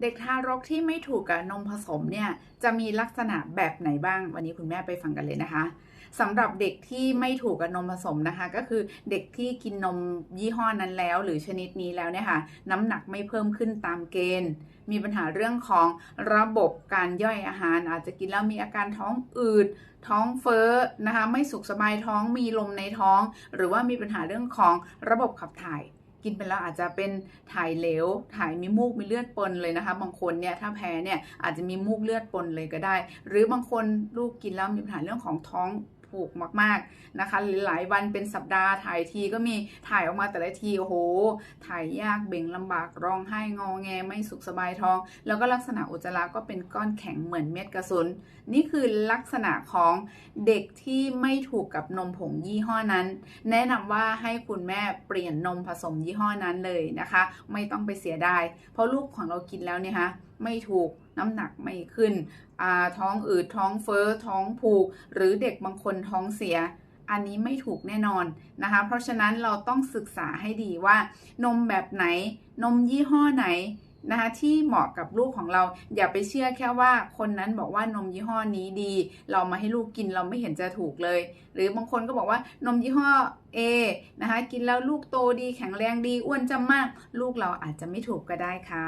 เด็กทารกที่ไม่ถูกกับนมผสมเนี่ยจะมีลักษณะแบบไหนบ้าง วันนี้คุณแม่ไปฟังกันเลยนะคะสำหรับเด็กที่ไม่ถูกกับนมผสมนะคะ ก็คือเด็กที่กินนมยี่ห้อนั้นแล้ว หรือชนิดนี้แล้วเนี่ยค่ะน้ำหนักไม่เพิ่มขึ้นตามเกณฑ์ มีปัญหาเรื่องของระบบการย่อยอาหาร อาจจะกินแล้วมีอาการท้องอืดท้องเฟ้อนะคะ ไม่สุขสบายท้องมีลมในท้อง หรือว่ามีปัญหาเรื่องของระบบขับถ่าย กินไปแล้วอาจจะเป็นถ่ายเหลว ถ่ายมีมูกมีเลือดปนเลยนะคะ บางคนเนี่ยถ้าแพ้เนี่ยอาจจะมีมูกเลือดปนเลยก็ได้ หรือบางคนลูกกินแล้วมีปัญหาเรื่องของท้อง ผูกมากๆนะคะ หลายวันเป็นสัปดาห์ถ่ายทีก็มีถ่ายออกมาแต่ละทีโอ้โห ถ่ายยากเบ่งลำบากร้องไห้งอแงไม่สุขสบายท้อง แล้วก็ลักษณะอุจจาระก็เป็นก้อนแข็งเหมือนเม็ดกระสุน นี่คือลักษณะของเด็กที่ไม่ถูกกับนมผงยี่ห้อนั้น แนะนำว่าให้คุณแม่เปลี่ยนนมผสมยี่ห้อนั้นเลยนะคะ ไม่ต้องไปเสียดายเพราะลูกของเรากินแล้วเนี่ยฮะไม่ถูก น้ำหนักไม่ขึ้น ท้องอืดท้องเฟ้อ ท้องผูก หรือเด็กบางคนท้องเสีย อันนี้ไม่ถูกแน่นอนนะคะ เพราะฉะนั้นเราต้องศึกษาให้ดีว่านมแบบไหน นมยี่ห้อไหนนะคะที่เหมาะกับลูกของเราอย่าไปเชื่อแค่ว่าคนนั้นบอกว่านมยี่ห้อนี้ดี เรามาให้ลูกกินเราไม่เห็นจะถูกเลย หรือบางคนก็บอกว่านมยี่ห้อ A นะคะกินแล้วลูกโตดีแข็งแรงดีอ้วนจำมาก ลูกเราอาจจะไม่ถูกก็ได้ค่ะ